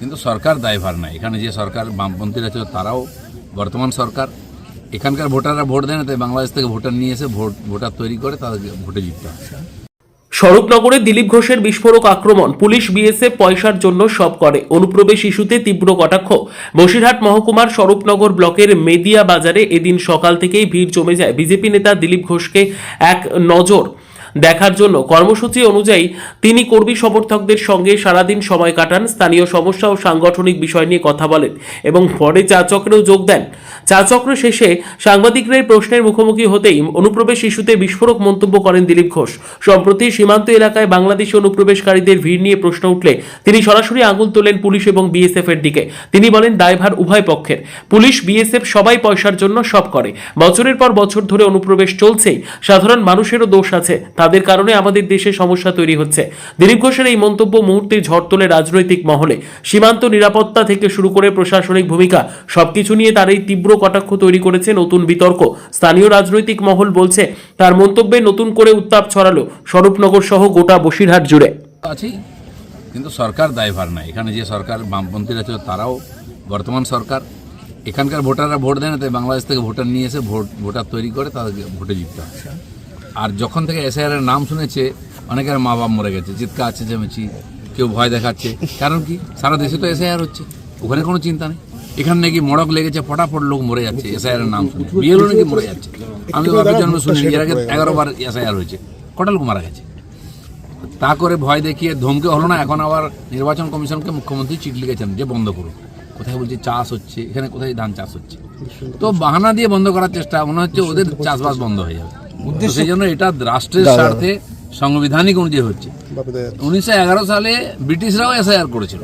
কিন্তু সরকার দায়ভার নাই। এখানে যে সরকার বামপন্থীরা ছিল তারাও বর্তমান সরকার। এখানকার ভোটাররা ভোট দেয় না, তাই বাংলাদেশ থেকে ভোটার নিয়ে এসে ভোট, ভোটার তৈরি করে তাদেরকে ভোটে জিততে হয়। স্বরূপনগরে দিলীপ ঘোষের বিস্ফোরক আক্রমণ, পুলিশ বিএসএফ পয়সার জন্য সব করে। অনুপ্রবেশ ইস্যুতে তীব্র কটাক্ষ। বসিরহাট মহকুমার স্বরূপনগর ব্লকের মেদিয়া বাজারে এদিন সকাল থেকেই ভিড় জমে যায়। বিজেপি নেতা দিলীপ ঘোষকে এক নজর। দেখার জন্য। কর্মসূচি অনুযায়ী তিনি কর্মী সমর্থকদের সঙ্গে সারাদিন সময় কাটান, স্থানীয় সমস্যা ও সাংগঠনিক বিষয় নিয়ে কথা বলেন এবং পরে চা চক্রেও যোগ দেন। চা চক্র শেষে সাংবাদিকদের প্রশ্নের মুখোমুখি হতেই অনুপ্রবেশ ইস্যুতে বিস্ফোরক মন্তব্য করেন দিলীপ ঘোষ। সম্প্রতি সীমান্ত এলাকায় বাংলাদেশি অনুপ্রবেশকারীদের ভিড় নিয়ে প্রশ্ন উঠলে তিনি সরাসরি আঙুল তোলেন পুলিশ এবং বিএসএফ এর দিকে। তিনি বলেন, দায়ভার উভয় পক্ষের। পুলিশ, বিএসএফ সবাই পয়সার জন্য সব করে। বছরের পর বছর ধরে অনুপ্রবেশ চলছেই। সাধারণ মানুষেরও দোষ আছে তাদের কারণে আমাদের দেশে সমস্যা তৈরি হচ্ছে। দিলীপ ঘোষের এই মন্তব্য মুহূর্তে ঝড় তোলে রাজনৈতিক মহলে। সীমান্ত নিরাপত্তা থেকে শুরু করে প্রশাসনিক ভূমিকা, সবকিছু নিয়ে তার এই তীব্র কটাক্ষ তৈরি করেছে নতুন বিতর্ক। স্থানীয় রাজনৈতিক মহল বলছে, তার মন্তব্যে নতুন করে উত্তাপ ছড়ালো স্বরূপনগর সহ গোটা বসিরহাট জুড়ে। আছেই কিন্তু সরকার দায়ভার নাই। এখানে যে সরকার বামপন্থীরা ছিল, তারাও বর্তমান সরকার। এখানকার ভোটাররা ভোট দেয় না, তাই বাংলাদেশ থেকে ভোটার নিয়ে এসে ভোট, ভোটার তৈরি করে তাদেরকে ভোটে জিততে হয়। আর যখন থেকে এসআইআর এর নাম শুনেছে অনেকের মা বাপ মরে গেছে চিৎকার আছে চেমেছি কেউ ভয় দেখাচ্ছে। কারণ কি? সারা দেশে তো এসআইআর হচ্ছে। ওখানে কোনো চিন্তা নেই। এখানে নাকি মড়ক লেগেছে ফটাফট লোক মরে যাচ্ছে এসআইআর এর নাম শুনে। বিএলও নাকি মরে যাচ্ছে? আমি বাপের জন্ম শুনি এর আগে এগারো বার এসআইআর হয়েছে। কটা লোক মারা গেছে? তা করে ভয় দেখিয়ে ধমকে হলো না। এখন আবার নির্বাচন কমিশনকে মুখ্যমন্ত্রী চিঠি লিখেছেন যে বন্ধ করুন কোথায় বলছে চাষ হচ্ছে। এখানে কোথায় ধান চাষ হচ্ছে? তো বাহানা দিয়ে বন্ধ করার চেষ্টা মনে হচ্ছে ওদের চাষবাস বন্ধ হয়ে যাবে। সেই জন্য এটা রাষ্ট্রের স্বার্থে সাংবিধানিক অনুযায়ী হচ্ছে। উনিশশো এগারো সালে ব্রিটিশরাও এসআইআর করেছিল।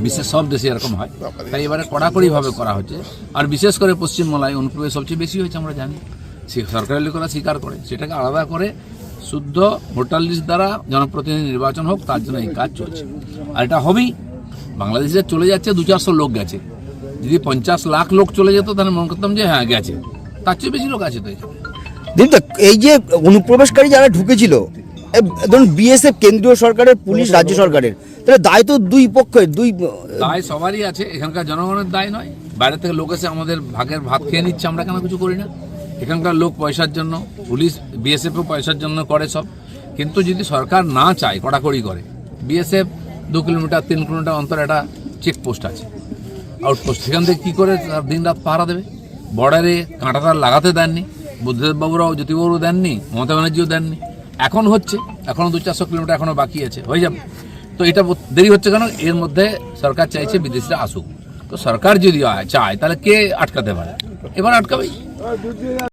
বিশেষ সব দেশে এরকম হয়। তাই এবারে কড়াকড়ি ভাবে করা হচ্ছে। আর বিশেষ করে পশ্চিমবাংলায় অনুপ্রবেশ সবচেয়ে বেশি হয়েছে আমরা জানি। সে- সরকারি লোকেরা স্বীকার করে। সেটাকে আলাদা করে শুদ্ধ ভোটার লিস্ট দ্বারা জনপ্রতিনিধি নির্বাচন হোক তার জন্য এই কাজ চলছে। আর এটা হবেই। বাংলাদেশে চলে যাচ্ছে দু চারশো লোক গেছে। যদি পঞ্চাশ লাখ লোক চলে যেত তাহলে মনে করতাম যে হ্যাঁ গেছে। তার চেয়ে বেশি লোক আছে তো এখানে। দিদি এই যে অনুপ্রবেশকারী যারা ঢুকেছিল ধরুন বিএসএফ কেন্দ্রীয় সরকারের পুলিশ রাজ্য সরকারের তাহলে দায় তো দুই পক্ষের দুই দায় সবারই আছে এখানকার জনগণের দায় নয়। বাইরে থেকে লোক এসে আমাদের ভাগের ভাত খেয়ে নিচ্ছে আমরা কেন কিছু করি না? এখানকার লোক পয়সার জন্য পুলিশ বিএসএফও পয়সার জন্য করে সব। কিন্তু যদি সরকার না চায় কড়াকড়ি করে বিএসএফ দু কিলোমিটার তিন কিলোমিটার অন্তর একটা চেকপোস্ট আছে। আউটপোস্ট সেখান থেকে কী করে দিন রাত পাহারা দেবে? বর্ডারে কাঁটাতার লাগাতে দেননি। বুদ্ধদেব বাবুরাও জ্যোতিবাবু দেননি, মমতা ব্যানার্জিও দেননি। এখন হচ্ছে এখনও দু চারশো কিলোমিটার এখনও বাকি আছে, হয়ে যাবে। তো এটা দেরি হচ্ছে কেন? এর মধ্যে সরকার চাইছে বিদেশিরা আসুক। তো সরকার যদি চায়, তাহলে কে আটকাতে পারে? এবার আটকাবেই।